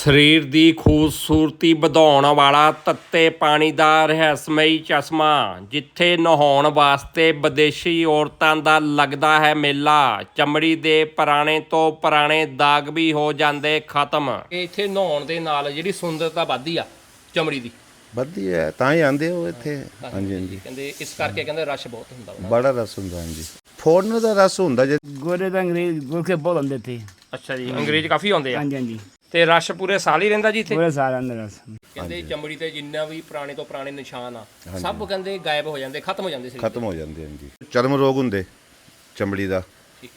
ਸਰੀਰ ਦੀ ਖੂਬਸੂਰਤੀ ਵਧਾਉਣ ਵਾਲਾ ਤੱਤੇ ਪਾਣੀ ਦਾ ਰਹੱਸਮਈ ਚਸ਼ਮਾ ਜਿੱਥੇ ਨਹਾਉਣ ਵਾਸਤੇ ਵਿਦੇਸ਼ੀ ਔਰਤਾਂ ਦਾ ਲੱਗਦਾ ਹੈ ਮੇਲਾ। ਚਮੜੀ ਦੇ ਪੁਰਾਣੇ ਤੋਂ ਪੁਰਾਣੇ ਦਾਗ ਵੀ ਹੋ ਜਾਂਦੇ ਖਤਮ। ਇੱਥੇ ਨਹਾਉਣ ਦੇ ਨਾਲ ਜਿਹੜੀ ਸੁੰਦਰਤਾ ਵੱਧਦੀ ਆ ਚਮੜੀ ਦੀ। ਵੱਧਦੀ ਹੈ ਤਾਂ ਹੀ ਆਂਦੇ ਹੋ ਇੱਥੇ। ਹਾਂਜੀ ਹਾਂਜੀ ਕਹਿੰਦੇ ਇਸ ਕਰਕੇ ਕਹਿੰਦੇ ਰਸ਼ ਬਹੁਤ ਹੁੰਦਾ ਵਾ ਬੜਾ ਰਸ ਹੁੰਦਾ ਹਾਂਜੀ। ਫੋਰਨ ਦਾ ਰਸ ਹੁੰਦਾ ਜੇ ਗੋਰੇ ਤਾਂ ਅੰਗਰੇਜ਼ ਗੋਰਖੇ ਬਹੁਤ ਆਉਂਦੇ ਤੇ ਅੱਛਾ ਜੀ ਅੰਗਰੇਜ਼ ਕਾਫੀ ਆਉਂਦੇ ਆ। ਹਾਂਜੀ ਹਾਂਜੀ। ਤੇ ਰਸ਼ ਪੂਰੇ ਸਾਲ ਹੀ ਰਹਿੰਦਾ ਜੀ ਇੱਥੇ ਪੂਰੇ ਸਾਲ ਅੰਦਰ ਰਸ ਕਹਿੰਦੇ ਚਮੜੀ ਤੇ ਜਿੰਨਾ ਵੀ ਪੁਰਾਣੇ ਤੋਂ ਪੁਰਾਣੇ ਨਿਸ਼ਾਨ ਆ ਸਭ ਕਹਿੰਦੇ ਗਾਇਬ ਹੋ ਜਾਂਦੇ ਖਤਮ ਹੋ ਜਾਂਦੇ ਸੀ ਖਤਮ ਹੋ ਜਾਂਦੇ ਹਾਂਜੀ ਚਰਮ ਰੋਗ ਹੁੰਦੇ ਚਮੜੀ ਦਾ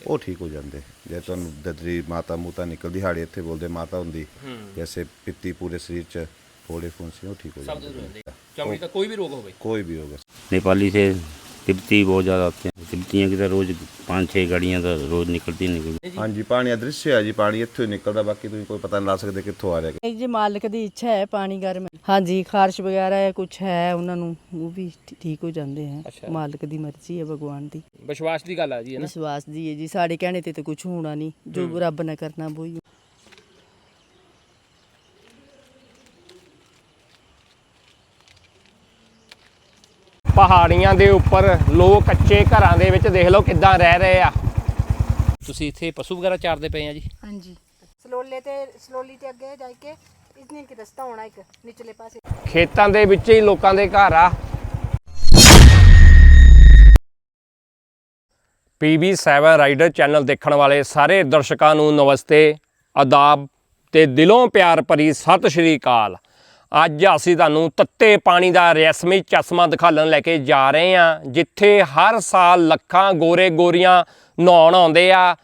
ਉਹ ਠੀਕ ਹੋ ਜਾਂਦੇ ਜੇ ਤੁਹਾਨੂੰ ਦਦਰੀ ਮਾਤਾ ਮੂਤਾ ਨਿਕਲਦੀ ਹਾੜੇ ਇੱਥੇ ਬੋਲਦੇ ਮਾਤਾ ਹੁੰਦੀ ਜੈਸੇ ਪਿੱਤੀ ਪੂਰੇ ਸਰੀਰ ਚ ਫੋੜੇ ਫੁੰਸੀ ਉਹ ਠੀਕ ਹੋ ਸਭ ਜਾਂਦੇ ਦੂਰ ਹੁੰਦੇ ਚਮੜੀ ਦਾ ਕੋਈ ਵੀ ਰੋਗ ਹੋਵੇ ਕੋਈ भी होगा नेपाली से तिब्बती बहुत ज़्यादा आते हैं तिब्बतियाँ की तो रोज़ पाँच छः गाड़ियाँ तो रोज़ निकलती ही निकलती ਹਾਂਜੀ ਪਾਣੀ ਅਦ੍ਰਿਸ਼ ਹੈ ਜੀ ਪਾਣੀ ਇੱਥੋਂ ਹੀ ਨਿਕਲਦਾ ਬਾਕੀ ਤੁਸੀਂ ਕੋਈ ਪਤਾ ਨਹੀਂ ਲਾ ਸਕਦੇ ਕਿੱਥੋਂ ਆ ਰਿਹਾ ਇਹ ਜੇ ਮਾਲਕ ਦੀ ਇੱਛਾ ਹੈ ਪਾਣੀ ਗਰਮ ਹੈ। ਹਾਂਜੀ ਖਾਰਸ਼ ਵਗੈਰਾ ਹੈ ਕੁਝ ਹੈ ਉਹਨਾਂ ਨੂੰ ਉਹ ਵੀ ਠੀ- ਠੀਕ ਹੋ ਜਾਂਦੇ ਹੈ ਮਾਲਕ ਦੀ ਮਰਜ਼ੀ ਹੈ ਭਗਵਾਨ ਦੀ ਵਿਸ਼ਵਾਸ ਦੀ ਗੱਲ ਆ ਜੀ ਹੈ ਨਾ ਵਿਸ਼ਵਾਸ ਦੀ ਹੈ ਜੀ ਸਾਡੇ ਕਹਿਣੇ ਤੇ ਤਾਂ ਕੁਝ ਹੋਣਾ ਨਹੀਂ ਜੋ ਰੱਬ ਨੇ ਕਰਨਾ ਬੋਈ ਪਹਾੜੀਆਂ ਦੇ ਉੱਪਰ ਲੋਕ ਕੱਚੇ ਘਰਾਂ ਦੇ ਵਿੱਚ ਦੇਖ ਲਓ ਕਿੱਦਾਂ ਰਹਿ ਰਹੇ ਆ। ਤੁਸੀਂ ਇੱਥੇ ਪਸ਼ੂ ਵਗੈਰਾ ਚਾਰਦੇ ਪਏ ਆ ਜੀ? ਹਾਂਜੀ। ਸਲੋਲੇ ਤੇ ਸਲੋਲੀ ਤੇ ਅੱਗੇ ਜਾ ਕੇ ਇਤਨੀ ਕਿ ਰਸਤਾ ਹੋਣਾ ਇੱਕ ਨਿਚਲੇ ਪਾਸੇ। ਖੇਤਾਂ ਦੇ ਵਿੱਚ ਹੀ ਲੋਕਾਂ ਦੇ ਘਰ ਆ। PB7 ਰਾਈਡਰ ਚੈਨਲ ਦੇਖਣ ਵਾਲੇ ਸਾਰੇ ਦਰਸ਼ਕਾਂ ਨੂੰ ਨਮਸਤੇ ਆਦਾਬ ਤੇ ਦਿਲੋਂ ਪਿਆਰ ਭਰੀ ਸਤਿ ਸ਼੍ਰੀ ਅਕਾਲ। ਅੱਜ ਅਸੀਂ ਤੁਹਾਨੂੰ ਤੱਤੇ ਪਾਣੀ ਦਾ ਰਸਮੀ ਚਸ਼ਮਾ ਦਿਖਾਲਣ ਲੈ ਕੇ ਜਾ ਰਹੇ ਹਾਂ, ਜਿੱਥੇ ਹਰ ਸਾਲ ਲੱਖਾਂ ਗੋਰੇ ਗੋਰੀਆਂ ਨਹਾਉਣ ਆਉਂਦੇ ਆ।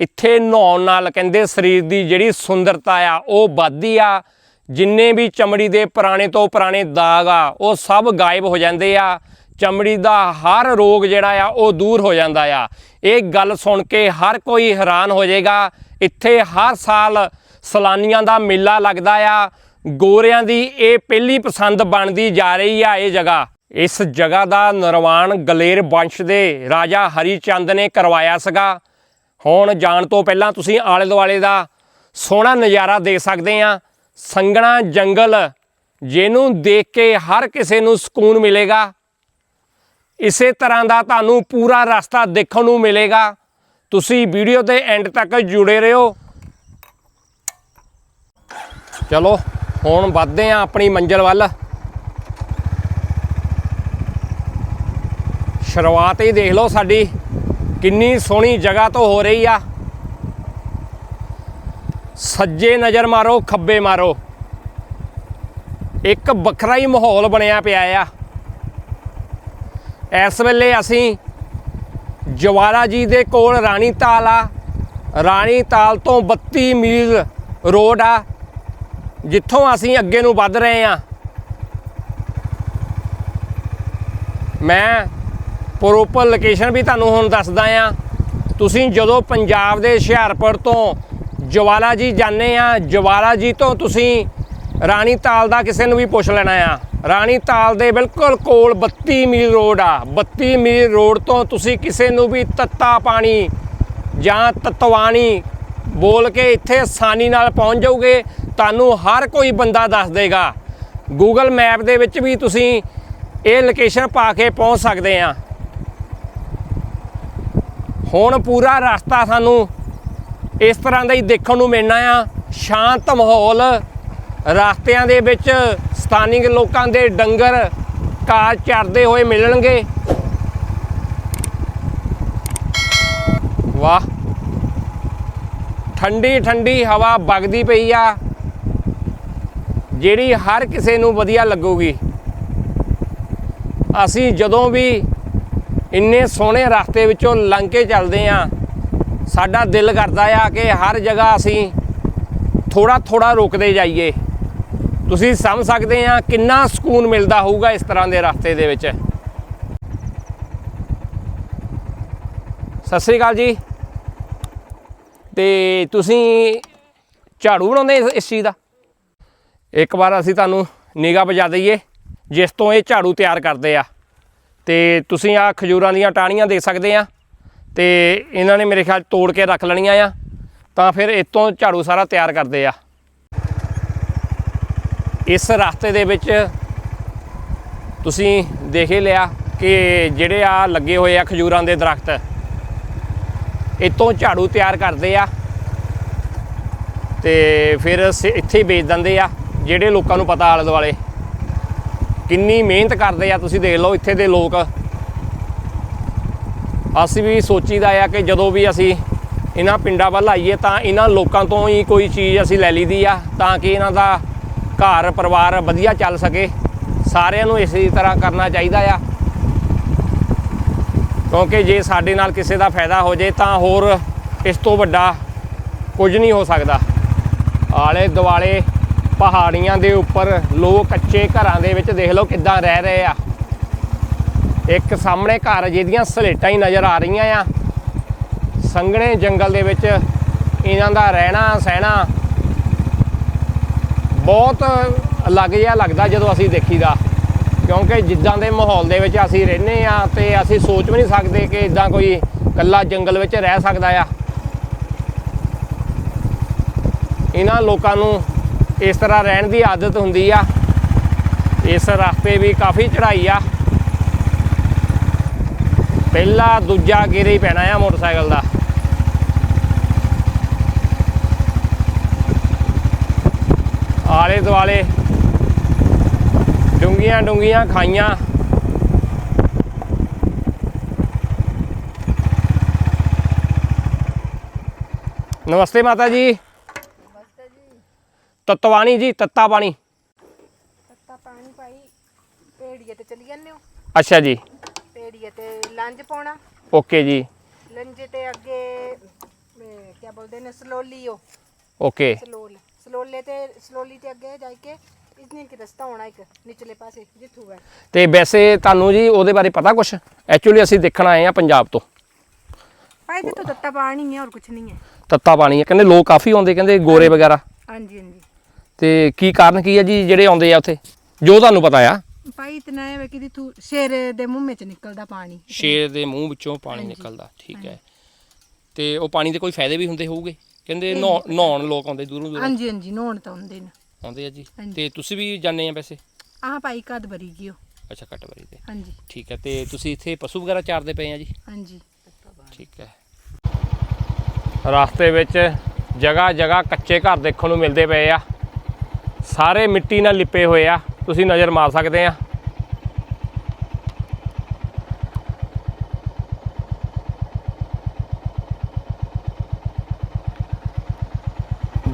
ਇੱਥੇ ਨਹਾਉਣ ਨਾਲ ਕਹਿੰਦੇ ਸਰੀਰ ਦੀ ਜਿਹੜੀ ਸੁੰਦਰਤਾ ਆ, ਉਹ ਵੱਧਦੀ ਆ। ਜਿੰਨੇ ਵੀ ਚਮੜੀ ਦੇ ਪੁਰਾਣੇ ਤੋਂ ਪੁਰਾਣੇ ਦਾਗ ਆ, ਉਹ ਸਭ ਗਾਇਬ ਹੋ ਜਾਂਦੇ ਆ। ਚਮੜੀ ਦਾ ਹਰ ਰੋਗ ਜਿਹੜਾ ਆ, ਉਹ ਦੂਰ ਹੋ ਜਾਂਦਾ ਆ। ਇਹ ਗੱਲ ਸੁਣ ਕੇ ਹਰ ਕੋਈ ਹੈਰਾਨ ਹੋ ਜਾਏਗਾ। ਇੱਥੇ ਹਰ ਸਾਲ ਸਲਾਨੀਆਂ ਦਾ ਮੇਲਾ ਲੱਗਦਾ ਆ। ਗੋਰਿਆਂ ਦੀ ਇਹ ਪਹਿਲੀ ਪਸੰਦ ਬਣਦੀ ਜਾ ਰਹੀ ਆ ਇਹ ਜਗ੍ਹਾ। ਇਸ ਜਗ੍ਹਾ ਦਾ ਨਿਰਮਾਣ ਗਲੇਰ ਵੰਸ਼ ਦੇ ਰਾਜਾ ਹਰੀ ਚੰਦ ਨੇ ਕਰਵਾਇਆ ਸੀਗਾ। ਹੁਣ ਜਾਣ ਤੋਂ ਪਹਿਲਾਂ ਤੁਸੀਂ ਆਲੇ ਦੁਆਲੇ ਦਾ ਸੋਹਣਾ ਨਜ਼ਾਰਾ ਦੇਖ ਸਕਦੇ ਆ। ਸੰਘਣਾ ਜੰਗਲ, ਜਿਹਨੂੰ ਦੇਖ ਕੇ ਹਰ ਕਿਸੇ ਨੂੰ ਸਕੂਨ ਮਿਲੇਗਾ। ਇਸੇ ਤਰ੍ਹਾਂ ਦਾ ਤੁਹਾਨੂੰ ਪੂਰਾ ਰਸਤਾ ਦੇਖਣ ਨੂੰ ਮਿਲੇਗਾ। ਤੁਸੀਂ ਵੀਡੀਓ ਦੇ ਐਂਡ ਤੱਕ ਜੁੜੇ ਰਹੋ। ਚਲੋ। ਹੁਣ ਵੱਧਦੇ ਆ ਆਪਣੀ ਮੰਜ਼ਿਲ ਵੱਲ। ਸ਼ੁਰੂਆਤ ਹੀ ਦੇਖ ਲਓ ਸਾਡੀ, ਕਿੰਨੀ ਸੋਹਣੀ ਜਗ੍ਹਾ ਤੋਂ ਹੋ ਰਹੀ ਆ। ਸੱਜੇ ਨਜ਼ਰ ਮਾਰੋ, ਖੱਬੇ ਮਾਰੋ। ਇੱਕ ਵੱਖਰਾ ਹੀ ਮਾਹੌਲ ਬਣਿਆ ਪਿਆ ਆ। ਇਸ ਵੇਲੇ ਅਸੀਂ ਜਵਾਲਾ ਜੀ ਦੇ ਕੋਲ ਰਾਣੀ ਤਾਲ ਆ। ਰਾਣੀ ਤਾਲ ਤੋਂ 32 ਮੀਲ ਰੋਡ ਆ। ਜਿੱਥੋਂ ਅਸੀਂ ਅੱਗੇ ਨੂੰ ਵੱਧ ਰਹੇ ਆ ਮੈਂ ਪ੍ਰੋਪਰ ਲੋਕੇਸ਼ਨ ਵੀ ਤੁਹਾਨੂੰ ਹੁਣ ਦੱਸਦਾ ਆ ਤੁਸੀਂ ਜਦੋਂ ਪੰਜਾਬ ਦੇ ਹੁਸ਼ਿਆਰਪੁਰ ਤੋਂ ਜਵਾਲਾ ਜੀ ਜਾਂਦੇ ਆ ਜਵਾਲਾ ਜੀ ਤੋਂ ਤੁਸੀਂ ਰਾਣੀ ਤਾਲ ਦਾ ਕਿਸੇ ਨੂੰ ਵੀ ਪੁੱਛ ਲੈਣਾ ਆ। ਰਾਣੀ ਤਾਲ ਦੇ ਬਿਲਕੁਲ ਕੋਲ 32 ਮੀਲ ਰੋਡ ਆ। 32 ਮੀਲ ਰੋਡ ਤੋਂ ਤੁਸੀਂ ਕਿਸੇ ਨੂੰ ਵੀ ਤੱਤਾ ਪਾਣੀ ਜਾਂ ਤਤਵਾਣੀ ਬੋਲ ਕੇ ਇੱਥੇ ਆਸਾਨੀ ਨਾਲ ਪਹੁੰਚ ਜਾਓਗੇ, ਤੁਹਾਨੂੰ ਹਰ ਕੋਈ ਬੰਦਾ ਦੱਸ ਦੇਗਾ। ਗੂਗਲ ਮੈਪ ਦੇ ਵਿੱਚ ਵੀ ਤੁਸੀਂ ਇਹ ਲੋਕੇਸ਼ਨ ਪਾ ਕੇ ਪਹੁੰਚ ਸਕਦੇ ਆ। ਹੁਣ ਪੂਰਾ ਰਸਤਾ ਸਾਨੂੰ ਇਸ ਤਰ੍ਹਾਂ ਦਾ ਹੀ ਦੇਖਣ ਨੂੰ ਮਿਲਣਾ ਆ। ਸ਼ਾਂਤ ਮਾਹੌਲ, ਰਸਤਿਆਂ ਦੇ ਵਿੱਚ ਸਥਾਨਿਕ ਲੋਕਾਂ ਦੇ ਡੰਗਰ ਘਾਹ ਚਰਦੇ ਹੋਏ ਮਿਲਣਗੇ। ਵਾਹ। ਠੰਡੀ ਠੰਡੀ ਹਵਾ ਵਗਦੀ ਪਈ ਆ। ਜਿਹੜੀ ਹਰ ਕਿਸੇ ਨੂੰ ਵਧੀਆ ਲੱਗੂਗੀ। ਅਸੀਂ ਜਦੋਂ ਵੀ ਇੰਨੇ ਸੋਹਣੇ ਰਸਤੇ ਵਿੱਚੋਂ ਲੰਘ ਕੇ ਚੱਲਦੇ ਆ, ਸਾਡਾ ਦਿਲ ਕਰਦਾ ਆ ਕਿ ਹਰ ਜਗ੍ਹਾ ਅਸੀਂ ਥੋੜਾ ਥੋੜਾ ਰੁਕਦੇ ਜਾਈਏ। ਤੁਸੀਂ ਸਮਝ ਸਕਦੇ ਆ ਕਿੰਨਾ ਸਕੂਨ ਮਿਲਦਾ ਹੋਊਗਾ ਇਸ ਤਰ੍ਹਾਂ ਦੇ ਰਸਤੇ ਦੇ ਵਿੱਚ। ਸਤਿ ਸ੍ਰੀ ਅਕਾਲ ਜੀ। ਤੇ ਤੁਸੀਂ ਝਾੜੂ ਬਣਾਉਂਦੇ ਇਸ- ਇਸ ਚੀਜ਼ ਦਾ? ਇੱਕ ਵਾਰ ਅਸੀਂ ਤੁਹਾਨੂੰ ਨਿਗਾਹ ਵਜਾ ਦਈਏ, ਜਿਸ ਤੋਂ ਇਹ ਝਾੜੂ ਤਿਆਰ ਕਰਦੇ ਆ। ਤੇ ਤੁਸੀਂ ਆ ਖਜੂਰਾਂ ਦੀਆਂ ਟਾਹਣੀਆਂ ਦੇਖ ਸਕਦੇ ਆ, ਤੇ ਇਹਨਾਂ ਨੇ ਮੇਰੇ ਖਿਆਲ ਤੋੜ ਕੇ ਰੱਖ ਲੈਣੀਆਂ ਆ, ਤਾਂ ਫਿਰ ਇਹ ਤੋਂ ਝਾੜੂ ਸਾਰਾ ਤਿਆਰ ਕਰਦੇ ਆ। ਇਸ ਰਸਤੇ ਦੇ ਵਿੱਚ ਤੁਸੀਂ ਦੇਖ ਹੀ ਲਿਆ ਕਿ ਜਿਹੜੇ ਆ ਲੱਗੇ ਹੋਏ ਆ ਖਜੂਰਾਂ ਦੇ ਦਰਖਤ ਇਤੋਂ ਝਾੜੂ ਤਿਆਰ ਕਰਦੇ ਆ ਤੇ ਫਿਰ ਸ- ਇੱਥੇ ਹੀ ਵੇਚ ਦਿੰਦੇ ਆ, ਜਿਹੜੇ ਲੋਕਾਂ ਨੂੰ ਪਤਾ ਆਲੇ ਦੁਆਲੇ ਕਿੰਨੀ ਮਿਹਨਤ ਕਰਦੇ ਆ, ਤੁਸੀਂ ਦੇਖ ਲਓ, ਇੱਥੇ ਦੇ ਲੋਕ। ਅਸੀਂ ਵੀ ਸੋਚੀਦਾ ਆ ਕਿ ਜਦੋਂ ਵੀ ਅਸੀਂ ਇਹਨਾਂ ਪਿੰਡਾਂ ਵੱਲ ਆਈਏ ਤਾਂ ਇਹਨਾਂ ਲੋਕਾਂ ਤੋਂ ਹੀ ਕੋਈ ਚੀਜ਼ ਅਸੀਂ ਲੈ ਲਈਦੀ ਆ, ਤਾਂ ਕਿ ਇਹਨਾਂ ਦਾ ਘਰ ਪਰਿਵਾਰ ਵਧੀਆ ਚੱਲ ਸਕੇ। ਸਾਰਿਆਂ ਨੂੰ ਇਸੇ ਤਰ੍ਹਾਂ ਕਰਨਾ ਚਾਹੀਦਾ ਆ। ਕਿਉਂਕਿ ਜੇ ਸਾਡੇ ਨਾਲ ਕਿਸੇ ਦਾ ਫਾਇਦਾ ਹੋ ਜੇ ਤਾਂ ਹੋਰ ਇਸ ਤੋਂ ਵੱਡਾ ਕੁਝ ਨਹੀਂ ਹੋ ਸਕਦਾ। ਆਲੇ ਦੁਆਲੇ ਪਹਾੜੀਆਂ ਦੇ ਉੱਪਰ ਲੋਕ ਕੱਚੇ ਘਰਾਂ ਦੇ ਵਿੱਚ ਦੇਖ ਲਓ ਕਿੱਦਾਂ ਰਹਿ ਰਹੇ ਆ। ਇੱਕ ਸਾਹਮਣੇ ਘਰ ਜਿਹਦੀਆਂ ਸਲੇਟਾਂ ਹੀ ਨਜ਼ਰ ਆ ਰਹੀਆਂ ਆ। ਸੰਘਣੇ ਜੰਗਲ ਦੇ ਵਿੱਚ ਇਹਨਾਂ ਦਾ ਰਹਿਣਾ ਸਹਿਣਾ ਬਹੁਤ ਅਲੱਗ ਜਿਹਾ ਲੱਗਦਾ ਜਦੋਂ ਅਸੀਂ ਦੇਖੀਦਾ। ਕਿਉਂਕਿ ਜਿੱਦਾਂ ਦੇ ਮਾਹੌਲ ਦੇ ਵਿੱਚ ਅਸੀਂ ਰਹਿੰਦੇ ਆ ਤੇ ਅਸੀਂ ਸੋਚ ਵੀ ਨਹੀਂ ਸਕਦੇ ਕਿ ਇਦਾਂ ਕੋਈ ਇਕੱਲਾ ਜੰਗਲ ਵਿੱਚ ਰਹਿ ਸਕਦਾ ਆ। ਇਹਨਾਂ ਲੋਕਾਂ ਨੂੰ ਇਸ ਤਰ੍ਹਾਂ ਰਹਿਣ ਦੀ ਆਦਤ ਹੁੰਦੀ ਆ। ਇਸ ਰਸਤੇ ਵੀ ਕਾਫੀ ਚੜ੍ਹਾਈ ਆ। ਪਹਿਲਾ ਦੂਜਾ ਗੇਰੇ ਹੀ ਪੈਣਾ ਆ ਮੋਟਰਸਾਈਕਲ ਦਾ। ਆਲੇ ਦੁਆਲੇ ਡੂੰਗੀਆਂ ਡੂੰਗੀਆਂ ਖਾਈਆਂ। ਨਮਸਤੇ ਮਾਤਾ ਜੀ। ਤਤਵਾਣੀ ਜੀ। ਤੱਤਾ ਪਾਣੀ ਤੱਤਾ ਪਾਣੀ ਪਾਈ ਪੇੜੀਏ ਤੇ ਚਲੀ ਜਾਂਦੇ ਹੋ? ਅੱਛਾ ਜੀ। ਪੇੜੀਏ ਤੇ ਲੰਜ ਪਾਉਣਾ। ਓਕੇ ਜੀ। ਲੰਜ ਤੇ ਅੱਗੇ ਕੀ ਬੋਲਦੇ ਨੇ ਸਲੋਲੀ ਓਕੇ। ਸਲੋਲ। ਸਲੋਲੇ ਤੇ ਸਲੋਲੀ ਤੇ ਅੱਗੇ ਜਾ ਕੇ ਇਤਨੀ ਕਿ ਰਸਤਾ ਹੋਣਾ ਇੱਕ ਨਿਚਲੇ ਪਾਸੇ ਜਿੱਥੂ ਹੈ ਤੇ ਵੈਸੇ ਤੁਹਾਨੂੰ ਜੀ ਉਹਦੇ ਬਾਰੇ ਪਤਾ ਕੁਛ? ਐਕਚੁਅਲੀ ਅਸੀਂ ਦੇਖਣ ਆਏ ਆ ਪੰਜਾਬ ਤੋਂ। ਭਾਈ ਤੇ ਤੱਤਾ ਪਾਣੀ ਹੈ ਔਰ ਕੁਝ ਨਹੀਂ ਹੈ। ਤੱਤਾ ਪਾਣੀ ਹੈ। ਕਹਿੰਦੇ ਲੋਕ ਕਾਫੀ ਆਉਂਦੇ ਕਹਿੰਦੇ ਗੋਰੇ ਵਗੈਰਾ। ਹਾਂਜੀ ਹਾਂਜੀ। ਤੇ ਕੀ ਕਾਰਨ ਕੀ ਹੈ ਜੀ ਜਿਹੜੇ ਆਉਂਦੇ ਆ ਉੱਥੇ? ਜੋ ਤੁਹਾਨੂੰ ਪਤਾ ਆ। ਭਾਈ ਇਤਨਾ ਹੈ ਕਿ ਤੂੰ ਸ਼ੇਰ ਦੇ ਮੂੰਹ ਵਿੱਚ ਨਿਕਲਦਾ ਪਾਣੀ। ਸ਼ੇਰ ਦੇ ਮੂੰਹ ਵਿੱਚੋਂ ਪਾਣੀ ਨਿਕਲਦਾ ਠੀਕ ਹੈ। ਤੇ ਉਹ ਪਾਣੀ ਦੇ ਕੋਈ ਫਾਇਦੇ ਵੀ ਹੁੰਦੇ ਹੋਊਗੇ? ਕਹਿੰਦੇ ਨਹਾਉਣ ਲੋਕ ਆਉਂਦੇ ਦੂਰੋਂ ਦੂਰੋਂ। ਹਾਂਜੀ ਹਾਂਜੀ ਨਹਾਉਣ ਤਾਂ ਹੁੰਦੇ ਨੇ। ਆਉਂਦੇ ਆ ਜੀ? ਹਾਂਜੀ। ਤੇ ਤੁਸੀਂ ਵੀ ਜਾਂਦੇ ਆ ਵੈਸੇ? ਆਹ ਭਾਈ ਕਦ ਭਰੀ ਗਿਓ ਅੱਛਾ ਕਟਵਰੀ ਦੇ ਹਾਂਜੀ। ਠੀਕ ਹੈ ਤੇ ਤੁਸੀਂ ਇੱਥੇ ਪਸ਼ੂ ਵਗੈਰਾ ਚਾਰਦੇ ਪਏ ਆ ਜੀ? ਹਾਂਜੀ। ਠੀਕ ਹੈ। ਰਸਤੇ ਵਿੱਚ ਜਗ੍ਹਾ ਜਗ੍ਹਾ ਕੱਚੇ ਘਰ ਦੇਖਣ ਨੂੰ ਮਿਲਦੇ ਪਏ ਆ। ਸਾਰੇ ਮਿੱਟੀ ਨਾਲ ਲਿਪੇ ਹੋਏ ਆ। ਤੁਸੀਂ ਨਜ਼ਰ ਮਾਰ ਸਕਦੇ ਆ।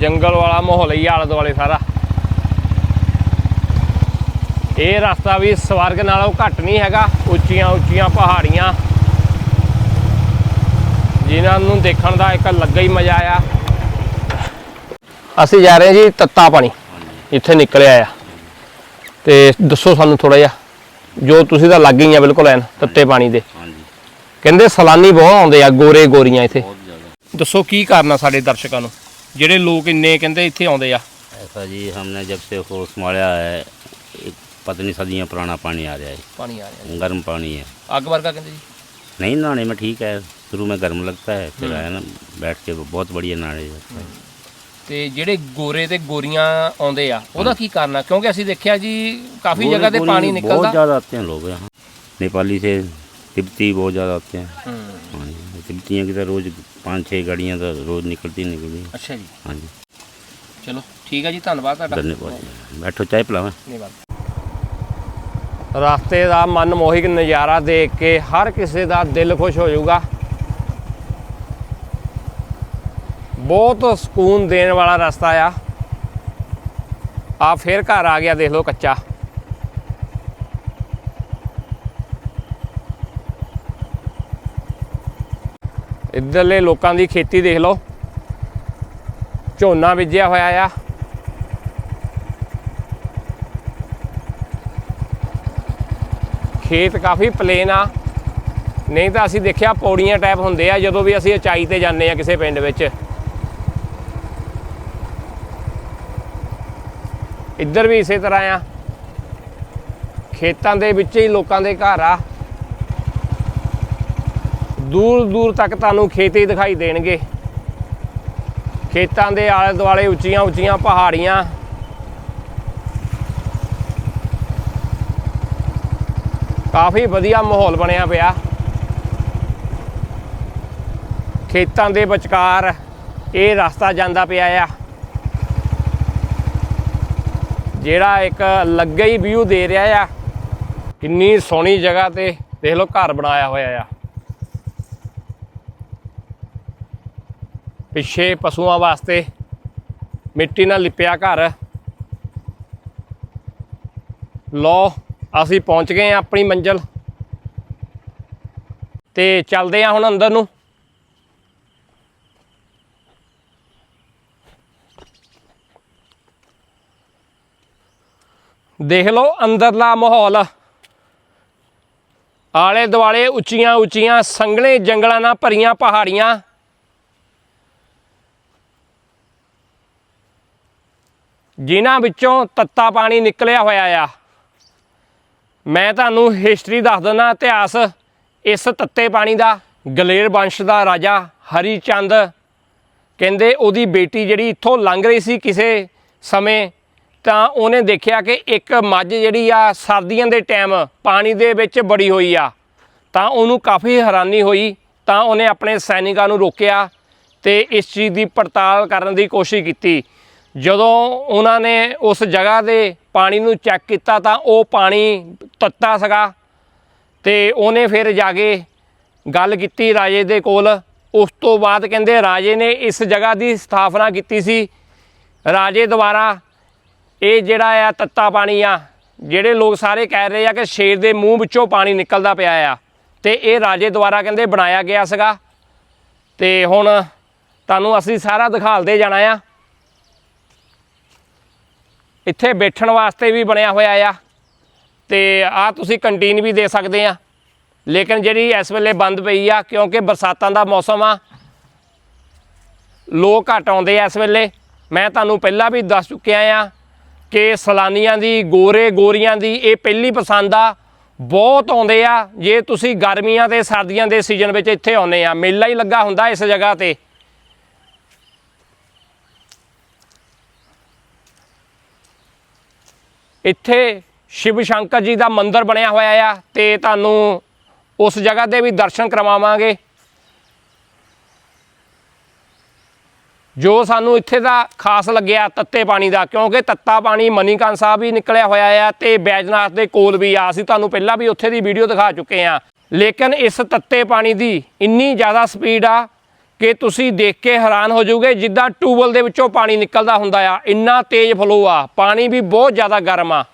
ਜੰਗਲ ਵਾਲਾ ਮਾਹੌਲ ਹੀ ਆਲੇ ਦੁਆਲੇ ਸਾਰਾ। ਇਹ ਰਸਤਾ ਵੀ ਸਵਰਗ ਨਾਲੋਂ ਘੱਟ ਨਹੀਂ ਹੈਗਾ ਉੱਚੀਆਂ ਉੱਚੀਆਂ ਪਹਾੜੀਆਂ ਜਿਨ੍ਹਾਂ ਨੂੰ ਦੇਖਣ ਦਾ ਇੱਕ ਲੱਗਾ ਹੀ ਮਜ਼ਾ ਆ ਅਸੀਂ ਜਾ ਰਹੇ ਹਾਂ ਜੀ ਤੱਤਾ ਪਾਣੀ ਇੱਥੇ ਨਿਕਲਿਆ ਆ ਤੇ ਦੱਸੋ ਸਾਨੂੰ ਥੋੜਾ ਜਿਹਾ ਜੋ ਤੁਸੀਂ ਤਾਂ ਲੱਗ ਹੀ ਆ ਬਿਲਕੁਲ ਐਨ ਤੱਤੇ ਪਾਣੀ ਦੇ ਹਾਂਜੀ ਕਹਿੰਦੇ ਸਲਾਨੀ ਬਹੁਤ ਆਉਂਦੇ ਆ ਗੋਰੇ ਗੋਰੀਆਂ ਇੱਥੇ ਬਹੁਤ ज़्यादा ਦੱਸੋ ਕੀ ਕਾਰਨ ਆ ਸਾਡੇ ਦਰਸ਼ਕਾਂ ਨੂੰ ਜਿਹੜੇ ਲੋਕ ਇੰਨੇ ਕਹਿੰਦੇ ਇੱਥੇ ਆਉਂਦੇ ਆ ऐसा जी हमने जब से होश मारा है एक पत्नी सदियाँ पुराना पानी आ रहा है ਪਾਣੀ ਆ ਰਿਹਾ गर्म पानी है ਅੱਗ ਵਰਗਾ ਕਹਿੰਦੇ ਜੀ नहीं नहाने में ठीक है शुरू में गर्म लगता है फिर है ना बैठ के बहुत बढ़िया नहाने जाता है ਤੇ ਜਿਹੜੇ ਗੋਰੇ ਤੇ ਗੋਰੀਆਂ ਆਉਂਦੇ ਆ ਉਹਦਾ ਕੀ ਕਾਰਨ ਆ ਕਿਉਂਕਿ ਅਸੀਂ ਦੇਖਿਆ ਜੀ ਕਾਫੀ ਜਗ੍ਹਾ ਤੇ गोरे- ਪਾਣੀ गोरे बहुत ਨਿਕਲਦਾ ज़्यादा आते हैं लोग यहाँ नेपाली से तिब्बती बहुत ज़्यादा आते हैं ਹੂੰ हाँ जी तिब्बतियाँ की तो रोज़ पाँच छः गाड़ियाँ तो रोज़ निकलती ही निकलती ਅੱਛਾ ਜੀ हाँ जी ਚਲੋ ਠੀਕ ਹੈ ਜੀ ਧੰਨਵਾਦ ਤੁਹਾਡਾ धन्यवाद बैठो चाय पिलावें ਧੰਨਵਾਦ ਰਸਤੇ ਦਾ ਮਨਮੋਹਕ ਨਜ਼ਾਰਾ ਦੇਖ ਕੇ ਹਰ ਕਿਸੇ ਦਾ ਦਿਲ ਖੁਸ਼ ਹੋ ਜਾਊਗਾ। ਬਹੁਤ ਸਕੂਨ ਦੇਣ ਵਾਲਾ ਰਸਤਾ ਆ। ਆ ਫੇਰ ਘਰ ਆ ਗਿਆ, ਦੇਖ ਲਓ ਕੱਚਾ। ਇੱਧਰਲੇ ਲੋਕਾਂ ਦੀ ਖੇਤੀ ਦੇਖ ਲਓ। ਝੋਨਾ ਬੀਜਿਆ ਹੋਇਆ ਆ। ਖੇਤ ਕਾਫੀ ਪਲੇਨ ਆ। ਨਹੀਂ ਤਾਂ ਅਸੀਂ ਦੇਖਿਆ ਪੌੜੀਆਂ ਟਾਈਪ ਹੁੰਦੇ ਆ, ਜਦੋਂ ਵੀ ਅਸੀਂ ਉਚਾਈ ਤੇ ਜਾਂਦੇ ਆ ਕਿਸੇ ਪਿੰਡ ਵਿੱਚ। ਇੱਧਰ ਵੀ ਇਸੇ ਤਰ੍ਹਾਂ ਆ। ਖੇਤਾਂ ਦੇ ਵਿੱਚ ਹੀ ਲੋਕਾਂ ਦੇ ਘਰ ਆ। ਦੂਰ ਦੂਰ ਤੱਕ ਤੁਹਾਨੂੰ ਖੇਤ ਹੀ ਦਿਖਾਈ ਦੇਣਗੇ। ਖੇਤਾਂ ਦੇ ਆਲੇ ਦੁਆਲੇ ਉੱਚੀਆਂ ਉੱਚੀਆਂ ਪਹਾੜੀਆਂ। ਕਾਫੀ ਵਧੀਆ ਮਾਹੌਲ ਬਣਿਆ ਪਿਆ। ਖੇਤਾਂ ਦੇ ਵਿਚਕਾਰ ਇਹ ਰਸਤਾ ਜਾਂਦਾ ਪਿਆ ਆ। ਜਿਹੜਾ ਇੱਕ ਲੱਗੇ ਹੀ ਵਿਊ ਦੇ ਰਿਹਾ ਆ। ਕਿੰਨੀ ਸੋਹਣੀ ਜਗ੍ਹਾ ਤੇ ਦੇਖ ਲਓ ਘਰ ਬਣਾਇਆ ਹੋਇਆ ਆ। ਪਿੱਛੇ ਪਸ਼ੂਆਂ ਵਾਸਤੇ ਮਿੱਟੀ ਨਾਲ ਲਿਪਿਆ ਘਰ। ਲੋ ਅਸੀਂ ਪਹੁੰਚ ਗਏ ਆ ਆਪਣੀ ਮੰਜ਼ਲ। ਤੇ ਚੱਲਦੇ ਆ ਹੁਣ ਅੰਦਰ ਨੂੰ। ਦੇਖ ਲਓ ਅੰਦਰਲਾ ਮਾਹੌਲ। ਆਲੇ ਦੁਆਲੇ ਉੱਚੀਆਂ ਉੱਚੀਆਂ ਸੰਘਣੇ ਜੰਗਲਾਂ ਨਾਲ ਭਰੀਆਂ ਪਹਾੜੀਆਂ। ਜਿਨ੍ਹਾਂ ਵਿੱਚੋਂ ਤੱਤਾ ਪਾਣੀ ਨਿਕਲਿਆ ਹੋਇਆ ਆ। ਮੈਂ ਤੁਹਾਨੂੰ ਹਿਸਟਰੀ ਦੱਸ ਦਿੰਦਾ, ਇਤਿਹਾਸ, ਇਸ ਤੱਤੇ ਪਾਣੀ ਦਾ, ਗਲੇਰ ਵੰਸ਼ ਦਾ ਰਾਜਾ ਹਰੀ ਚੰਦ ਕਹਿੰਦੇ ਉਹਦੀ ਬੇਟੀ ਜਿਹੜੀ ਇੱਥੋਂ ਲੰਘ ਰਹੀ ਸੀ ਕਿਸੇ ਸਮੇਂ, ਤਾਂ ਉਹਨੇ ਦੇਖਿਆ ਕਿ ਇੱਕ ਮੱਝ ਜਿਹੜੀ ਆ, ਸਰਦੀਆਂ ਦੇ ਟਾਈਮ ਪਾਣੀ ਦੇ ਵਿੱਚ ਬੜੀ ਹੋਈ ਆ। ਤਾਂ ਉਹਨੂੰ ਕਾਫੀ ਹੈਰਾਨੀ ਹੋਈ, ਤਾਂ ਉਹਨੇ ਆਪਣੇ ਸੈਨਿਕਾਂ ਨੂੰ ਰੋਕਿਆ ਤੇ ਇਸ ਚੀਜ਼ ਦੀ ਪੜਤਾਲ ਕਰਨ ਦੀ ਕੋਸ਼ਿਸ਼ ਕੀਤੀ। ਜਦੋਂ ਉਹਨਾਂ ਨੇ ਉਸ ਜਗ੍ਹਾ ਦੇ ਪਾਣੀ ਨੂੰ ਚੈੱਕ ਕੀਤਾ ਤਾਂ ਉਹ ਪਾਣੀ ਤੱਤਾ ਸੀਗਾ ਤੇ ਉਹਨੇ ਫਿਰ ਜਾ ਕੇ ਗੱਲ ਕੀਤੀ ਰਾਜੇ ਦੇ ਕੋਲ। ਉਸ ਤੋਂ ਬਾਅਦ ਕਹਿੰਦੇ ਰਾਜੇ ਨੇ ਇਸ ਜਗ੍ਹਾ ਦੀ ਸਥਾਪਨਾ ਕੀਤੀ ਸੀ। ਰਾਜੇ ਦੁਆਰਾ ਇਹ ਜਿਹੜਾ ਆ ਤੱਤਾ ਪਾਣੀ ਆ, ਜਿਹੜੇ ਲੋਕ ਸਾਰੇ ਕਹਿ ਰਹੇ ਆ ਕਿ ਸ਼ੇਰ ਦੇ ਮੂੰਹ ਵਿੱਚੋਂ ਪਾਣੀ ਨਿਕਲਦਾ ਪਿਆ ਆ ਤੇ ਇਹ ਰਾਜੇ ਦੁਆਰਾ ਕਹਿੰਦੇ ਬਣਾਇਆ ਗਿਆ ਸੀਗਾ। ਤੇ ਹੁਣ ਤੁਹਾਨੂੰ ਅਸੀਂ ਸਾਰਾ ਦਿਖਾਲਦੇ ਜਾਣਾ ਆ। ਇੱਥੇ ਬੈਠਣ ਵਾਸਤੇ ਵੀ ਬਣਿਆ ਹੋਇਆ ਆ ਤੇ ਆ ਤੁਸੀਂ ਕੰਟੀਨ ਵੀ ਦੇ ਸਕਦੇ ਆ। ਲੇਕਿਨ ਜਿਹੜੀ ਇਸ ਵੇਲੇ ਬੰਦ ਪਈ ਆ, ਕਿਉਂਕਿ ਬਰਸਾਤਾਂ ਦਾ ਮੌਸਮ ਆ, ਲੋਕ ਘੱਟ ਆਉਂਦੇ ਆ ਇਸ ਵੇਲੇ। ਮੈਂ ਤੁਹਾਨੂੰ ਪਹਿਲਾਂ ਵੀ ਦੱਸ ਚੁੱਕਿਆ ਆ ਕਿ ਸਲਾਨੀਆਂ ਦੀ, ਗੋਰੇ ਗੋਰੀਆਂ ਦੀ ਇਹ ਪਹਿਲੀ ਪਸੰਦ ਆ। ਬਹੁਤ ਆਉਂਦੇ ਆ। ਜੇ ਤੁਸੀਂ ਗਰਮੀਆਂ ਤੇ ਸਰਦੀਆਂ ਦੇ ਸੀਜ਼ਨ ਵਿੱਚ ਇੱਥੇ ਆਉਂਦੇ ਆ, ਮੇਲਾ ਹੀ ਲੱਗਾ ਹੁੰਦਾ ਇਸ ਜਗ੍ਹਾ ਤੇ। ਇੱਥੇ ਸ਼ਿਵ ਸ਼ੰਕਰ ਜੀ ਦਾ ਮੰਦਿਰ ਬਣਿਆ ਹੋਇਆ ਆ ਤੇ ਤੁਹਾਨੂੰ ਉਸ ਜਗ੍ਹਾ ਦੇ ਵੀ ਦਰਸ਼ਨ ਕਰਵਾਵਾਂਗੇ। ਜੋ ਸਾਨੂੰ ਇੱਥੇ ਦਾ ਖਾਸ ਲੱਗਿਆ ਤੱਤੇ ਪਾਣੀ ਦਾ, ਕਿਉਂਕਿ ਤੱਤਾ ਪਾਣੀ ਮਨੀਕਰਨ ਸਾਹਿਬ ਵੀ ਨਿਕਲਿਆ ਹੋਇਆ ਆ ਤੇ ਬੈਜਨਾਥ ਦੇ ਕੋਲ ਵੀ ਆ। ਅਸੀਂ ਤੁਹਾਨੂੰ ਪਹਿਲਾਂ ਵੀ ਉੱਥੇ ਦੀ ਵੀਡੀਓ ਦਿਖਾ ਚੁੱਕੇ ਆ। ਲੇਕਿਨ ਇਸ ਤੱਤੇ ਪਾਣੀ ਦੀ ਇੰਨੀ ਜ਼ਿਆਦਾ ਸਪੀਡ ਆ ਕਿ ਤੁਸੀਂ ਦੇਖ ਕੇ ਹੈਰਾਨ ਹੋ ਜਾਓਗੇ ਜਿੱਦਾਂ ਟਿਊਬਵੈਲ ਦੇ ਵਿੱਚੋਂ ਪਾਣੀ ਨਿਕਲਦਾ ਹੁੰਦਾ ਆ। ਇੰਨਾ ਤੇਜ਼ ਫਲੋ ਆ। ਪਾਣੀ ਵੀ ਬਹੁਤ ਜ਼ਿਆਦਾ ਗਰਮ ਆ।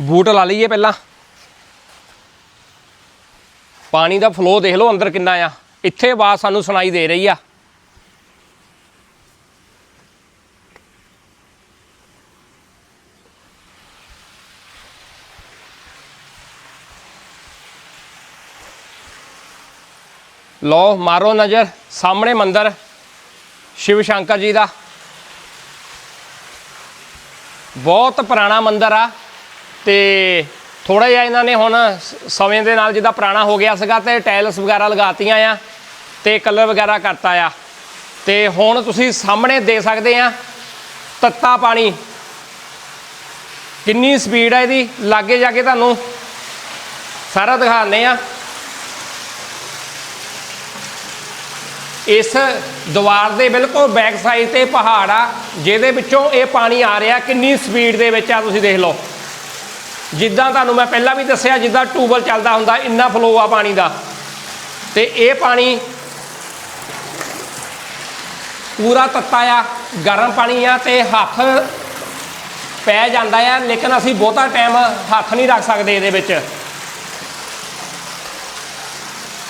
ਬੂਟ ਲਾ ਲਈਏ ਪਹਿਲਾਂ। ਪਾਣੀ ਦਾ ਫਲੋ ਦੇਖ ਲਓ ਅੰਦਰ ਕਿੰਨਾ ਆ। ਇੱਥੇ ਆਵਾਜ਼ ਸਾਨੂੰ ਸੁਣਾਈ ਦੇ ਰਹੀ ਆ। ਲਓ, ਮਾਰੋ ਨਜ਼ਰ, ਸਾਹਮਣੇ ਮੰਦਿਰ, ਸ਼ਿਵ ਸ਼ੰਕਰ ਜੀ ਦਾ। ਬਹੁਤ ਪੁਰਾਣਾ ਮੰਦਿਰ ਆ ਤੇ ਥੋੜਾ ਜਿਹਾ ਇਹਨਾਂ ਨੇ ਹੁਣ ਸ- ਸਮੇਂ ਦੇ ਨਾਲ ਜਿੱਦਾਂ ਪੁਰਾਣਾ ਹੋ ਗਿਆ ਸੀਗਾ ਤੇ ਟਾਇਲਸ ਵਗੈਰਾ ਲਗਾਤੀਆਂ ਆ ਤੇ ਕਲਰ ਵਗੈਰਾ ਕਰਤਾ ਆ। ਤੇ ਹੁਣ ਤੁਸੀਂ ਸਾਹਮਣੇ ਦੇ ਸਕਦੇ ਆ, ਤੱਤਾ ਪਾਣੀ। ਕਿੰਨੀ ਸਪੀਡ ਆ ਇਹਦੀ, ਲਾਗੇ ਜਾ ਕੇ ਤੁਹਾਨੂੰ ਸਾਰਾ ਦਿਖਾਉਂਦੇ ਆ। ਇਸ ਦੀਵਾਰ ਦੇ ਬਿਲਕੁਲ ਬੈਕ ਸਾਈਡ ਤੇ ਪਹਾੜ ਆ, ਜਿਹਦੇ ਵਿੱਚੋਂ ਇਹ ਪਾਣੀ ਆ ਰਿਹਾ, ਕਿੰਨੀ ਸਪੀਡ ਦੇ ਵਿੱਚ ਆ, ਤੁਸੀਂ ਦੇਖ ਲਓ। ਜਿੱਦਾਂ ਤੁਹਾਨੂੰ ਮੈਂ ਪਹਿਲਾਂ ਵੀ ਦੱਸਿਆ, ਜਿੱਦਾਂ ਟੂਬਲ ਚੱਲਦਾ ਹੁੰਦਾ, ਇੰਨਾ ਫਲੋ ਆ ਪਾਣੀ ਦਾ। ਤੇ ਇਹ ਪਾਣੀ ਪੂਰਾ ਤੱਤਾ ਆ, ਗਰਮ ਪਾਣੀ ਆ, ਤੇ ਹੱਥ ਪੈ ਜਾਂਦਾ ਆ, ਲੇਕਿਨ ਅਸੀਂ ਬਹੁਤਾ ਟਾਈਮ ਹੱਥ ਨਹੀਂ ਰੱਖ ਸਕਦੇ ਇਹਦੇ ਵਿੱਚ।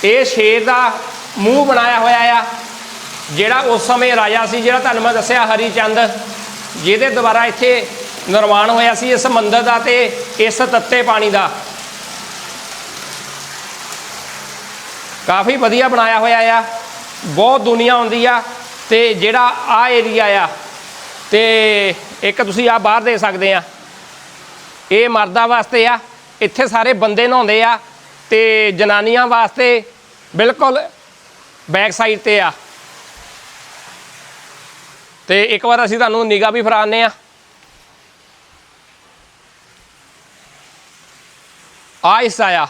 ਇਹ ਸ਼ੇਰ ਦਾ ਮੂੰਹ ਬਣਾਇਆ ਹੋਇਆ ਆ, ਜਿਹੜਾ ਉਸ ਸਮੇਂ ਰਾਜਾ ਸੀ, ਜਿਹੜਾ ਤੁਹਾਨੂੰ ਮੈਂ ਦੱਸਿਆ ਹਰੀ ਚੰਦ ਜਿਹਦੇ ਦੁਆਰਾ ਇੱਥੇ ਨਿਰਮਾਣ ਹੋਇਆ ਸੀ ਇਸ ਮੰਦਰ ਦਾ ਤੇ ਇਸ ਤੱਤੇ ਪਾਣੀ ਦਾ। ਕਾਫੀ ਵਧੀਆ ਬਣਾਇਆ ਹੋਇਆ ਆ, ਬਹੁਤ ਦੁਨੀਆ ਆਉਂਦੀ ਆ, ਤੇ ਜਿਹੜਾ ਆ ਏਰੀਆ ਆ, ਤੇ ਇੱਕ ਤੁਸੀਂ ਆ ਬਾਹਰ ਦੇ ਸਕਦੇ ਆ। ਇਹ ਮਰਦਾਂ ਵਾਸਤੇ ਆ, ਇੱਥੇ ਸਾਰੇ ਬੰਦੇ ਨਹਾਉਂਦੇ ਆ, ਤੇ ਜਨਾਨੀਆਂ ਵਾਸਤੇ ਬਿਲਕੁਲ ਬੈਕ ਸਾਈਡ ਤੇ ਆ। ਤੇ ਇੱਕ ਵਾਰ ਅਸੀਂ ਤੁਹਾਨੂੰ ਨਿਗਾ ਵੀ ਫਰਾਣੇ ਆ ਆ ਹਿੱਸਾ ਆ।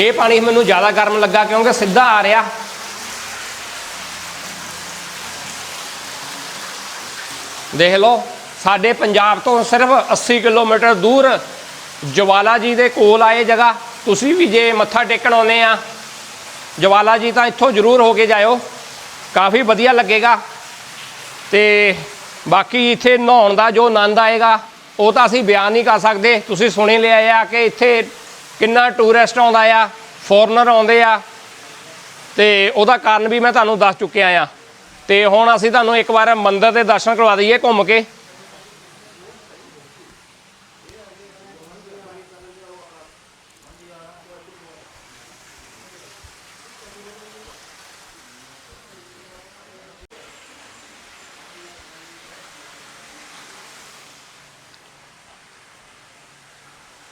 ਇਹ ਪਾਣੀ ਮੈਨੂੰ ਜ਼ਿਆਦਾ ਗਰਮ ਲੱਗਾ ਕਿਉਂਕਿ ਸਿੱਧਾ ਆ ਰਿਹਾ। ਦੇਖ ਲਓ, ਸਾਡੇ ਪੰਜਾਬ ਤੋਂ ਸਿਰਫ 80 ਕਿਲੋਮੀਟਰ ਦੂਰ ਜਵਾਲਾ ਜੀ ਦੇ ਕੋਲ ਆਏ ਜਗ੍ਹਾ। ਤੁਸੀਂ ਵੀ ਜੇ ਮੱਥਾ ਟੇਕਣ ਆਉਂਦੇ ਆ, ਜਵਾਲਾ ਜੀ ਤਾਂ ਇੱਥੋਂ ਜ਼ਰੂਰ ਹੋ ਕੇ ਜਾਇਓ। ਕਾਫੀ ਵਧੀਆ ਲੱਗੇਗਾ। ਤੇ ਬਾਕੀ ਇੱਥੇ ਨਹਾਉਣ ਦਾ ਜੋ ਆਨੰਦ ਆਏਗਾ, ਉਹ ਤਾਂ ਅਸੀਂ ਬਿਆਨ ਨਹੀਂ ਕਰ ਸਕਦੇ। ਤੁਸੀਂ ਸੁਣੇ ਲਿਆ ਆ ਕਿ ਇੱਥੇ ਕਿੰਨਾ ਟੂਰਿਸਟ ਆਉਂਦਾ ਆ ਫੋਰਨਰ ਆਉਂਦੇ ਆ, ਤੇ ਉਹਦਾ ਕਾਰਨ ਵੀ ਮੈਂ ਤੁਹਾਨੂੰ ਦੱਸ ਚੁੱਕਿਆ ਆ। ਤੇ ਹੁਣ ਅਸੀਂ ਤੁਹਾਨੂੰ ਇੱਕ ਵਾਰ ਮੰਦਿਰ ਦੇ ਦਰਸ਼ਨ ਕਰਵਾ ਦਈਏ ਘੁੰਮ ਕੇ।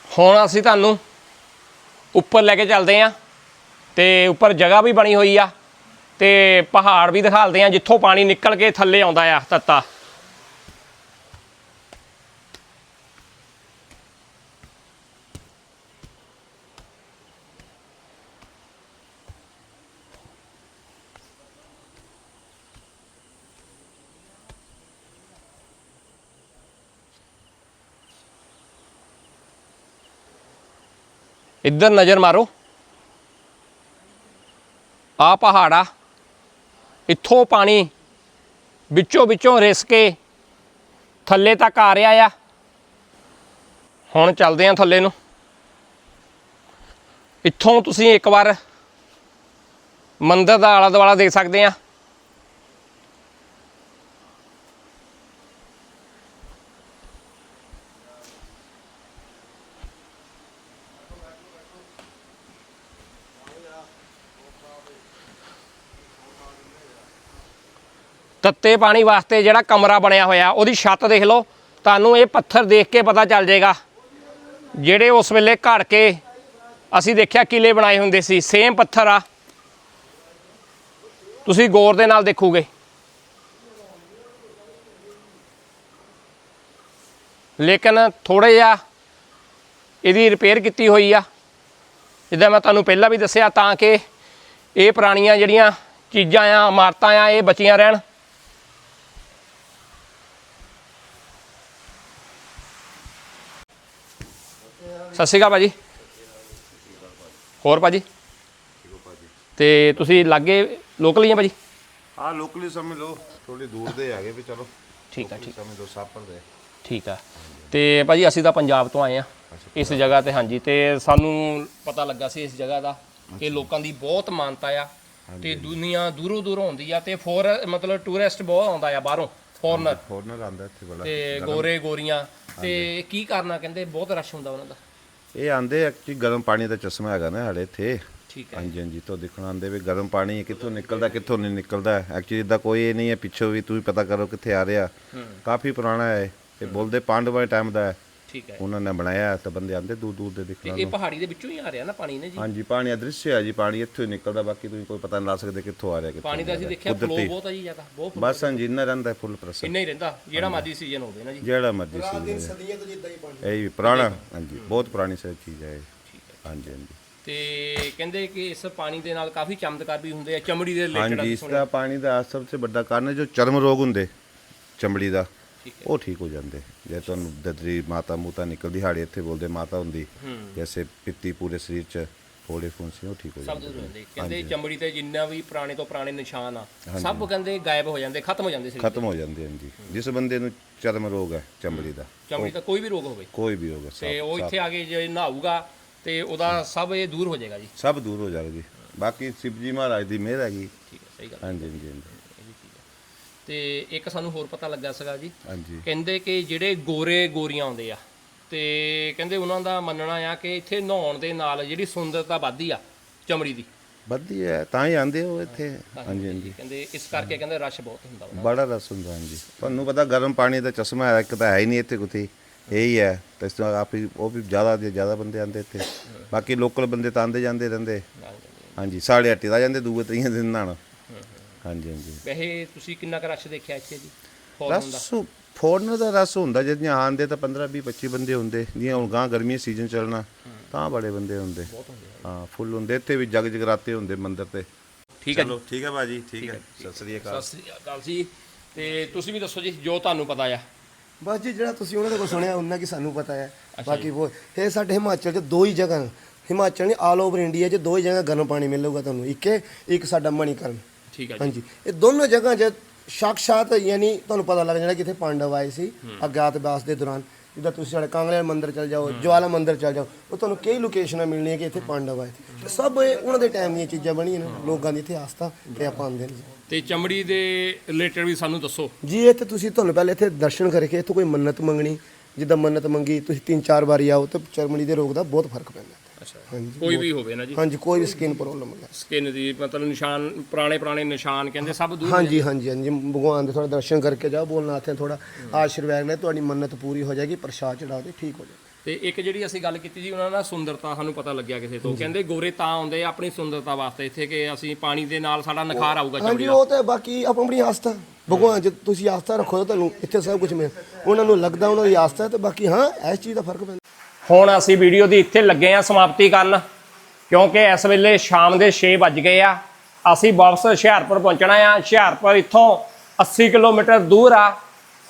ਹੁਣ ਅਸੀਂ ਤੁਹਾਨੂੰ ਉੱਪਰ ਲੈ ਕੇ ਚੱਲਦੇ ਆਂ ਤੇ ਉੱਪਰ ਜਗ੍ਹਾ ਵੀ ਬਣੀ ਹੋਈ ਆ ਤੇ ਪਹਾੜ ਵੀ ਦਿਖਾਲਦੇ ਆ ਜਿੱਥੋਂ ਪਾਣੀ ਨਿਕਲ ਕੇ ਥੱਲੇ ਆਉਂਦਾ ਆ ਤੱਤਾ। ਇੱਧਰ ਨਜ਼ਰ ਮਾਰੋ। ਆ ਪਹਾੜ ਆ ਇੱਥੋਂ ਪਾਣੀ ਵਿੱਚੋਂ ਵਿੱਚੋਂ ਰਿਸ ਕੇ ਥੱਲੇ ਤੱਕ ਆ ਰਿਹਾ ਆ। ਹੁਣ ਚੱਲਦੇ ਆ ਥੱਲੇ ਨੂੰ। ਇੱਥੋਂ ਤੁਸੀਂ ਇੱਕ ਵਾਰ ਮੰਦਰ ਦਾ ਆਲਾ ਦੁਆਲਾ ਦੇਖ ਸਕਦੇ ਆ ਤੱਤੇ ਪਾਣੀ ਵਾਸਤੇ ਜਿਹੜਾ ਕਮਰਾ ਬਣਿਆ ਹੋਇਆ, ਉਹਦੀ ਛੱਤ ਦੇਖ ਲਓ। ਤੁਹਾਨੂੰ ਇਹ ਪੱਥਰ ਦੇਖ ਕੇ ਪਤਾ ਚੱਲ ਜਾਏਗਾ। ਜਿਹੜੇ ਉਸ ਵੇਲੇ ਘੜ ਕੇ ਅਸੀਂ ਦੇਖਿਆ ਕਿਲੇ ਬਣਾਏ ਹੁੰਦੇ ਸੀ ਸੇਮ ਪੱਥਰ ਆ। ਤੁਸੀਂ ਗੌਰ ਦੇ ਨਾਲ ਦੇਖੋਗੇ। ਲੇਕਿਨ ਥੋੜਾ ਜਿਹਾ ਇਹਦੀ ਰਿਪੇਅਰ ਕੀਤੀ ਹੋਈ ਆ। ਜਿੱਦਾਂ ਮੈਂ ਤੁਹਾਨੂੰ ਪਹਿਲਾਂ ਵੀ ਦੱਸਿਆ, ਤਾਂ ਕਿ ਇਹ ਪੁਰਾਣੀਆਂ ਜਿਹੜੀਆਂ ਚੀਜ਼ਾਂ ਆ, ਇਮਾਰਤਾਂ ਆ, ਇਹ ਬਚੀਆਂ ਰਹਿਣ। ਸਤਿ ਸ਼੍ਰੀ ਅਕਾਲ ਭਾਜੀ। ਹੋਰ ਭਾਜੀ? ਤੇ ਤੁਸੀਂ ਲਾਗੇ ਲੋਕਲ ਹੀ ਆ ਭਾਜੀ? ਹਾਂ ਲੋਕਲੀ ਸਮਝ ਲਓ। ਥੋੜੀ ਦੂਰ ਦੇ ਹੈਗੇ ਵੀ ਚਲੋ। ਠੀਕ ਆ ਠੀਕ। ਸਮਝ ਲਓ ਸਾਪਰ ਦੇ। ਠੀਕ ਆ। ਤੇ ਭਾਜੀ ਅਸੀਂ ਤਾਂ ਪੰਜਾਬ ਤੋਂ ਆਏ ਆ। ਇਸ ਜਗ੍ਹਾ ਤੇ ਹਾਂਜੀ। ਤੇ ਸਾਨੂੰ ਪਤਾ ਲੱਗਾ ਸੀ ਇਸ ਜਗ੍ਹਾ ਦਾ ਕਿ ਲੋਕਾਂ ਦੀ ਬਹੁਤ ਮਾਨਤਾ ਆ। ਤੇ ਦੁਨੀਆ ਦੂਰੋਂ ਦੂਰੋਂ ਆਉਂਦੀ ਆ ਤੇ ਫੋਰ ਮਤਲਬ ਟੂਰਿਸਟ ਬਹੁਤ ਆਉਂਦਾ ਆ ਬਾਹਰੋਂ। ਫੋਰਨਰ ਫੋਰਨਰ ਆਂਦਾ ਇੱਥੇ ਬੜਾ ਤੇ ਗੋਰੇ ਗੋਰੀਆਂ ਤੇ ਕੀ ਕਰਨਾ ਕਹਿੰਦੇ? ਬਹੁਤ ਰਸ਼ ਹੁੰਦਾ ਉਹਨਾਂ ਦਾ। ਇਹ ਆਂਦੇ ਐਕਚੁਅਲੀ ਗਰਮ ਪਾਣੀ ਦਾ ਚਸ਼ਮਾ ਹੈਗਾ ਨਾ ਸਾਡੇ ਇੱਥੇ। ਠੀਕ ਹੈ। ਹਾਂਜੀ ਹਾਂਜੀ ਤੋਂ ਦੇਖਣਾ ਆਂਦੇ ਵੀ ਗਰਮ ਪਾਣੀ ਕਿੱਥੋਂ ਨਿਕਲਦਾ ਕਿੱਥੋਂ ਨਹੀਂ ਨਿਕਲਦਾ। ਐਕਚੁਅਲੀ ਇਦਾਂ ਕੋਈ ਇਹ ਨਹੀਂ ਹੈ ਪਿੱਛੋਂ ਵੀ ਤੁਸੀਂ ਪਤਾ ਕਰੋ ਕਿੱਥੇ ਆ ਰਿਹਾ। ਕਾਫੀ ਪੁਰਾਣਾ ਹੈ ਇਹ। ਬੋਲਦੇ ਪਾਂਡਵਾਂ ਦੇ ਟਾਈਮ ਦਾ ਹੈ। ਠੀਕ ਹੈ। ਉਹਨਾਂ ਨੇ ਬਣਾਇਆ ਤਾਂ ਬੰਦੇ ਆਂਦੇ ਦੂਰ ਦੂਰ ਦੇ ਤੇ ਦੇਖਣਾ ਇਹ ਪਹਾੜੀ ਦੇ ਵਿੱਚੋਂ ਹੀ ਆ ਰਿਹਾ ਨਾ ਪਾਣੀ ਨੇ ਜੀ? ਹਾਂਜੀ ਪਾਣੀ ਅਦ੍ਰਿਸ਼ ਹੈ ਜੀ ਪਾਣੀ ਇੱਥੋਂ ਹੀ ਨਿਕਲਦਾ ਬਾਕੀ ਤੁਸੀਂ ਕੋਈ ਪਤਾ ਨਹੀਂ ਲਾ ਸਕਦੇ ਕਿੱਥੋਂ ਆ ਰਿਹਾ ਕਿੱਥੋਂ ਪਾਣੀ ਦਾ ਅਸੀਂ ਦੇਖਿਆ। ਫਲੋ ਬਹੁਤ ਆ ਜੀ ਜ਼ਿਆਦਾ ਬਹੁਤ flow। ਬਸ ਹਾਂਜੀ ਇੰਨਾ ਰਹਿੰਦਾ ਫੁੱਲ ਪ੍ਰੈਸ਼ਰ ਇੰਨਾ ਹੀ ਰਹਿੰਦਾ ਜਿਹੜਾ ਮਰਜ਼ੀ ਸੀਜ਼ਨ ਹੋਵੇ ਨਾ ਜੀ। ਜਿਹੜਾ ਮਰਜ਼ੀ ਸੀ ਇਹ ਵੀ ਪੁਰਾਣਾ ਹਾਂਜੀ ਬਹੁਤ ਪੁਰਾਣੀ ਸੇ ਚੀਜ਼ ਹੈ ਇਹ। ਹਾਂਜੀ ਹਾਂਜੀ। ਤੇ ਕਹਿੰਦੇ ਕਿ ਇਸ ਪਾਣੀ ਦੇ ਨਾਲ ਕਾਫੀ ਚਮਤਕਾਰ ਵੀ ਹੁੰਦੇ ਆ ਚਮੜੀ ਦੇ ਰਿਲੇਟਡ ਹਾਂਜੀ ਇਸ ਦਾ ਪਾਣੀ ਦਾ ਸਭ ਤੋਂ ਵੱਡਾ ਕਾਰਨ ਹੈ ਜੋ ਚਰਮ ਰੋਗ ਹੁੰਦੇ ਚਮੜੀ ਦਾ। ਠੀਕ ਉਹ ਠੀਕ ਹੋ ਜਾਂਦੇ। ਜੇ ਤੁਹਾਨੂੰ ਦਦਰੀ ਮਾਤਾ ਮੂਤਾ ਨਿਕਲਦੀ ਹਾੜੇ ਇੱਥੇ ਬੋਲਦੇ ਮਾਤਾ ਹੁੰਦੀ। ਜੈਸੇ ਪਿੱਤੀ ਪੂਰੇ ਸਰੀਰ ਚ ਫੋੜੇ ਫੁੰਸੀ ਉਹ ਠੀਕ ਹੋ ਸਭ ਜਾਂਦੇ। ਦੂਰ ਹੁੰਦੇ। ਕਹਿੰਦੇ ਚਮੜੀ ਤੇ ਜਿੰਨਾ ਵੀ ਪੁਰਾਣੇ ਤੋਂ ਪੁਰਾਣੇ ਨਿਸ਼ਾਨ ਆ ਸਭ ਕਹਿੰਦੇ ਗਾਇਬ ਹੋ ਜਾਂਦੇ ਖਤਮ ਹੋ ਜਾਂਦੇ ਸਰੀਰ ਖਤਮ ਹੋ ਜਾਂਦੇ ਹਨ ਜੀ ਜਿਸ ਬੰਦੇ ਨੂੰ ਚਰਮ ਰੋਗ ਹੈ ਚਮੜੀ ਦਾ ਚਮੜੀ ਦਾ ਕੋਈ ਵੀ ਰੋਗ ਹੋਵੇ। ਕੋਈ ਵੀ ਹੋਗਾ ਤੇ ਉਹ ਸਭ। ਇੱਥੇ ਆ ਕੇ ਜੇ ਨਹਾਊਗਾ ਤੇ ਉਹਦਾ ਸਭ ਇਹ ਦੂਰ ਹੋ ਜਾਏਗਾ ਜੀ। ਸਭ ਦੂਰ ਹੋ ਜਾਏਗਾ ਜੀ। ਬਾਕੀ ਸ਼ਿਵਜੀ ਮਹਾਰਾਜ ਦੀ ਮਿਹਰ ਹੈਗੀ। ਠੀਕ ਹੈ ਸਹੀ ਗੱਲ ਹਾਂਜੀ ਹਾਂਜੀ ਹਾਂਜੀ। ਹੈ ਤੇ ਇੱਕ ਸਾਨੂੰ ਹੋਰ ਪਤਾ ਲੱਗਾ ਸੀਗਾ ਜੀ। ਹਾਂਜੀ। ਕਹਿੰਦੇ ਕਿ ਜਿਹੜੇ ਗੋਰੇ ਗੋਰੀਆਂ ਆਉਂਦੇ ਆ ਤੇ ਕਹਿੰਦੇ ਉਹਨਾਂ ਦਾ ਮੰਨਣਾ ਆ ਕਿ ਇੱਥੇ ਨਹਾਉਣ ਦੇ ਨਾਲ ਜਿਹੜੀ ਸੁੰਦਰਤਾ ਵੱਧਦੀ ਆ ਚਮੜੀ ਦੀ। ਵੱਧਦੀ ਹੈ ਤਾਂ ਹੀ ਆਂਦੇ ਹੋ ਇੱਥੇ। ਹਾਂਜੀ ਹਾਂਜੀ ਕਹਿੰਦੇ ਇਸ ਕਰਕੇ ਕਹਿੰਦੇ ਰਸ਼ ਬਹੁਤ ਹੁੰਦਾ ਵਾ। ਬੜਾ ਰਸ ਹੁੰਦਾ ਹਾਂਜੀ। ਤੁਹਾਨੂੰ ਪਤਾ ਗਰਮ ਪਾਣੀ ਦਾ ਚਸ਼ਮਾ ਹੈ ਇੱਕ ਤਾਂ ਹੈ ਹੀ ਨਹੀਂ ਇੱਥੇ ਕੁਤੀ। ਇਹੀ ਹੈ ਤਾਂ ਇਸ ਤੋਂ ਆਪ ਹੀ ਉਹ ਵੀ ਜ਼ਿਆਦਾ ਦੇ ਜ਼ਿਆਦਾ ਬੰਦੇ ਆਂਦੇ ਇੱਥੇ। ਬਾਕੀ ਲੋਕਲ ਬੰਦੇ ਤਾਂ ਆਂਦੇ ਜਾਂਦੇ ਰਹਿੰਦੇ। ਹਾਂਜੀ ਸਾਢੇ ਅੱਠ ਦਾ ਜਾਂਦੇ ਦੂਏ ਤਰੀਆਂ ਦਿਨ ਨਾਣ ਹਾਂਜੀ ਹਾਂਜੀ। ਵੈਸੇ ਤੁਸੀਂ ਕਿੰਨਾ ਕੁ ਰਸ਼ ਦੇਖਿਆ ਇੱਥੇ ਜੀ? ਫੋਰਨ ਦਾ? ਰਸ ਫੋਰਨ ਦਾ ਰਸ ਹੁੰਦਾ ਜਦ ਜਾਂ ਆਂਦੇ ਤਾਂ 15 20 25 ਬੰਦੇ ਹੁੰਦੇ ਜਿਵੇਂ ਹੁਣ ਗਾਂ ਗਰਮੀ ਸੀਜ਼ਨ ਚੱਲਣਾ ਤਾਂ ਬੜੇ ਬੰਦੇ ਹੁੰਦੇ। ਹਾਂ ਫੁੱਲ ਹੁੰਦੇ ਇੱਥੇ ਵੀ ਜਗ ਜਗਰਾਤੇ ਹੁੰਦੇ ਮੰਦਿਰ ਤੇ। ਠੀਕ ਹੈ ਜੀ। ਚਲੋ ਠੀਕ ਹੈ ਬਾਜੀ ਠੀਕ ਹੈ। ਸਤਿ ਸ੍ਰੀ ਅਕਾਲ। ਸਤਿ ਸ੍ਰੀ ਅਕਾਲ ਜੀ। ਤੇ ਤੁਸੀਂ ਵੀ ਦੱਸੋ ਜੀ ਜੋ ਤੁਹਾਨੂੰ ਪਤਾ ਆ। ਬਸ ਜੀ ਜਿਹੜਾ ਤੁਸੀਂ ਉਹਨਾਂ ਦੇ ਕੋਲ ਸੁਣਿਆ ਉਹਨਾਂ ਕੀ ਸਾਨੂੰ ਪਤਾ ਹੈ ਬਾਕੀ ਉਹ ਇਹ ਸਾਡੇ ਹਿਮਾਚਲ 'ਚ ਦੋ ਹੀ ਜਗ੍ਹਾ ਹਨ। ਹਿਮਾਚਲ ਨਹੀਂ ਆਲ ਓਵਰ ਇੰਡੀਆ 'ਚ ਦੋ ਹੀ ਜਗ੍ਹਾ ਗਰਮ ਪਾਣੀ ਮਿਲੂਗਾ ਤੁਹਾਨੂੰ। ਇੱਕ ਇੱਕ ਸਾਡਾ ਮਣੀਕਰਨ। ਠੀਕ ਹੈ ਜੀ। ਹਾਂਜੀ। ਇਹ ਦੋਨੋਂ ਜਗ੍ਹਾ 'ਚ ਸਾਕਸ਼ਾਤ ਯਾਨੀ ਤੁਹਾਨੂੰ ਪਤਾ ਲੱਗ ਜਾਣਾ ਕਿ ਇੱਥੇ ਪਾਂਡਵ ਆਏ ਸੀ ਅਗਿਆਤਵਾਸ ਦੇ ਦੌਰਾਨ। ਜਿੱਦਾਂ ਤੁਸੀਂ ਸਾਡੇ ਕਾਂਗੜੇ ਮੰਦਿਰ ਚਲ ਜਾਓ ਜਵਾਲਾ ਮੰਦਿਰ ਚਲ ਜਾਓ ਉਹ ਤੁਹਾਨੂੰ ਕਈ ਲੋਕੇਸ਼ਨਾਂ ਮਿਲਣੀਆਂ ਕਿ ਇੱਥੇ ਪਾਂਡਵ ਆਏ। ਤੇ ਸਭ ਇਹ ਉਹਨਾਂ ਦੇ ਟਾਈਮ ਦੀਆਂ ਚੀਜ਼ਾਂ ਬਣੀਆਂ ਨੇ ਲੋਕਾਂ ਦੀ ਇੱਥੇ ਆਸਥਾ ਤੇ ਆਪਾਂ ਆਉਂਦੇ ਨੇ। ਤੇ ਚਮੜੀ ਦੇ ਰਿਲੇਟਡ ਵੀ ਸਾਨੂੰ ਦੱਸੋ। ਜੀ ਇੱਥੇ ਤੁਸੀਂ ਤੁਹਾਨੂੰ ਪਹਿਲੇ ਇੱਥੇ ਦਰਸ਼ਨ ਕਰਕੇ ਇੱਥੇ ਕੋਈ ਮੰਨਤ ਮੰਗਣੀ ਜਿੱਦਾਂ ਮੰਨਤ ਮੰਗੀ ਤੁਸੀਂ ਤਿੰਨ ਚਾਰ ਵਾਰੀ ਆਓ ਤੇ ਚਰਮੜੀ ਦੇ ਰੋਗ ਦਾ ਬਹੁਤ ਫ਼ਰਕ ਪੈਂਦਾ। ਅੱਛਾ। ਹਾਂਜੀ। ਕੋਈ ਵੀ ਹੋਵੇ ਨਾ ਜੀ। ਹਾਂਜੀ ਕੋਈ ਵੀ ਸਕਿਨ ਪ੍ਰੋਬਲਮ ਨਹੀਂ। ਸਕਿਨ ਦੀ ਮਤਲਬ ਨਿਸ਼ਾਨ ਪੁਰਾਣੇ ਪੁਰਾਣੇ ਨਿਸ਼ਾਨ ਕਹਿੰਦੇ ਸਭ ਦੂਰ ਹਾਂਜੀ ਹਾਂਜੀ ਹਾਂਜੀ। ਭਗਵਾਨ ਦੇ ਥੋੜਾ ਦਰਸ਼ਨ ਕਰਕੇ ਜਾਓ ਬੋਲਨਾਥ ਥੋੜਾ ਆਸ਼ੀਰਵਾਦ ਲੈ ਤੁਹਾਡੀ ਮੰਨਤ ਪੂਰੀ ਹੋ ਜਾਏਗੀ ਪ੍ਰਸ਼ਾਦ ਚੜਾਓ ਤੇ ਠੀਕ ਹੋ ਜਾਏਗਾ ਤੇ ਇੱਕ ਜਿਹੜੀ ਅਸੀਂ ਗੱਲ ਕੀਤੀ ਜੀ ਉਹਨਾਂ ਨਾਲ ਸੁੰਦਰਤਾ ਸਾਨੂੰ ਪਤਾ ਲੱਗਿਆ ਕਿਸੇ ਤੋਂ। ਕਹਿੰਦੇ ਗੋਰੇ ਤਾਂ ਆਉਂਦੇ ਆ ਆਪਣੀ ਸੁੰਦਰਤਾ ਵਾਸਤੇ ਇੱਥੇ ਕਿ ਅਸੀਂ ਪਾਣੀ ਦੇ ਨਾਲ ਸਾਡਾ ਨਿਖਾਰ ਆਊਗਾ ਚਮੜੀ ਹਾਂਜੀ ਦਾ। ਉਹ ਤੇ ਬਾਕੀ ਆਪ ਆਪਣੀ ਆਸਥਾ। ਭਗਵਾਨ ਜੇ ਤੁਸੀਂ ਆਸਥਾ ਰੱਖੋ ਤਾਂ ਤੁਹਾਨੂੰ ਇੱਥੇ ਸਭ ਕੁਝ ਮਿਲ ਉਹਨਾਂ ਨੂੰ ਲੱਗਦਾ ਉਹਨਾਂ ਦੀ ਆਸਥਾ ਹੈ ਤੇ ਬਾਕੀ ਹਾਂ ਇਸ ਚੀਜ਼ ਦਾ ਫ਼ਰਕ ਪੈਂਦਾ। ਹੁਣ ਅਸੀਂ ਵੀਡੀਓ ਦੀ ਇੱਥੇ ਲੱਗੇ ਆ ਸਮਾਪਤੀ ਕਰਨ ਕਿਉਂਕਿ ਇਸ ਵੇਲੇ ਸ਼ਾਮ ਦੇ 6 ਵੱਜ ਗਏ ਆ। ਅਸੀਂ ਵਾਪਸ ਹੁਸ਼ਿਆਰਪੁਰ ਪਹੁੰਚਣਾ ਆ। ਹੁਸ਼ਿਆਰਪੁਰ ਇੱਥੋਂ 80 ਕਿਲੋਮੀਟਰ ਦੂਰ ਆ।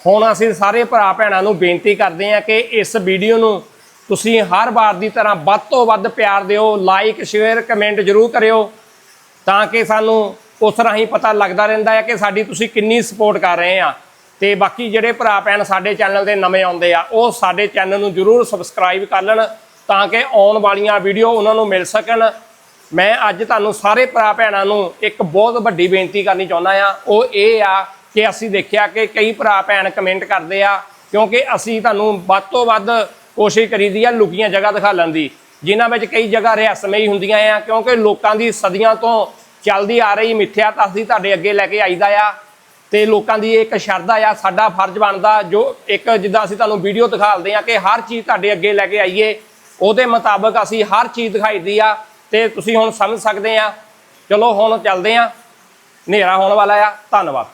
ਹੁਣ ਅਸੀਂ ਸਾਰੇ ਭਰਾ ਭੈਣਾਂ ਨੂੰ ਬੇਨਤੀ ਕਰਦੇ ਆ ਕਿ ਇਸ ਵੀਡੀਓ ਨੂੰ ਤੁਸੀਂ ਹਰ ਵਾਰ ਦੀ ਤਰ੍ਹਾਂ ਵੱਧ ਤੋਂ ਵੱਧ ਪਿਆਰ ਦਿਓ ਲਾਈਕ ਸ਼ੇਅਰ ਕਮੈਂਟ ਜ਼ਰੂਰ ਕਰਿਓ, ਤਾਂ ਕਿ ਸਾਨੂੰ ਉਸ ਰਾਹੀਂ ਪਤਾ ਲੱਗਦਾ ਰਹਿੰਦਾ ਹੈ ਕਿ ਸਾਡੀ ਤੁਸੀਂ ਕਿੰਨੀ ਸਪੋਰਟ ਕਰ ਰਹੇ ਆ। ਤੇ ਬਾਕੀ ਜਿਹੜੇ ਭਰਾ ਭੈਣ ਸਾਡੇ ਚੈਨਲ 'ਤੇ ਨਵੇਂ ਆਉਂਦੇ ਆ, ਉਹ ਸਾਡੇ ਚੈਨਲ ਨੂੰ ਜਰੂਰ ਸਬਸਕ੍ਰਾਈਬ ਕਰ ਲੈਣ ਤਾਂ ਕਿ ਆਉਣ ਵਾਲੀਆਂ ਵੀਡੀਓ ਉਹਨਾਂ ਨੂੰ ਮਿਲ ਸਕਣ। ਮੈਂ ਅੱਜ ਤੁਹਾਨੂੰ ਸਾਰੇ ਭਰਾ ਭੈਣਾਂ ਨੂੰ ਇੱਕ ਬਹੁਤ ਵੱਡੀ ਬੇਨਤੀ ਕਰਨੀ ਚਾਹੁੰਦਾ ਆ। ਉਹ ਇਹ ਆ ਕਿ ਅਸੀਂ ਦੇਖਿਆ ਕਿ ਕਈ ਭਰਾ ਭੈਣ ਕਮੈਂਟ ਕਰਦੇ ਆ, ਕਿਉਂਕਿ ਅਸੀਂ ਤੁਹਾਨੂੰ ਵੱਧ ਤੋਂ ਵੱਧ ਕੋਸ਼ਿਸ਼ ਕਰੀਦੀ ਆ ਲੁਕੀਆਂ ਜਗ੍ਹਾ ਦਿਖਾਲਣ ਦੀ। ਜਿਨ੍ਹਾਂ ਵਿੱਚ ਕਈ ਜਗ੍ਹਾ ਰਹੱਸਮਈ ਹੁੰਦੀਆਂ ਆ, ਕਿਉਂਕਿ ਲੋਕਾਂ ਦੀ ਸਦੀਆਂ ਤੋਂ ਚੱਲਦੀ ਆ ਰਹੀ ਮਿੱਥਿਆ ਤਾਂ ਅਸੀਂ ਤੁਹਾਡੇ ਅੱਗੇ ਲੈ ਕੇ ਆਈਦਾ ਆ। ਤੇ ਲੋਕਾਂ ਦੀ ਇੱਕ ਸ਼ਰਧਾ ਆ ਸਾਡਾ ਫਰਜ਼ ਬਣਦਾ ਜੋ ਇੱਕ ਜਿੱਦਾਂ ਅਸੀਂ ਤੁਹਾਨੂੰ ਵੀਡੀਓ ਦਿਖਾਲਦੇ ਆ ਕਿ ਹਰ ਚੀਜ਼ ਤੁਹਾਡੇ ਅੱਗੇ ਲੈ ਕੇ ਆਈਏ, ਉਹਦੇ ਮੁਤਾਬਕ ਅਸੀਂ ਹਰ ਚੀਜ਼ ਦਿਖਾਈਦੀ ਆ ਤੇ ਤੁਸੀਂ ਹੁਣ ਸਮਝ ਸਕਦੇ ਆ। ਚਲੋ ਹੁਣ ਚੱਲਦੇ ਆ। ਹਨੇਰਾ ਹੋਣ ਵਾਲਾ ਆ। ਧੰਨਵਾਦ।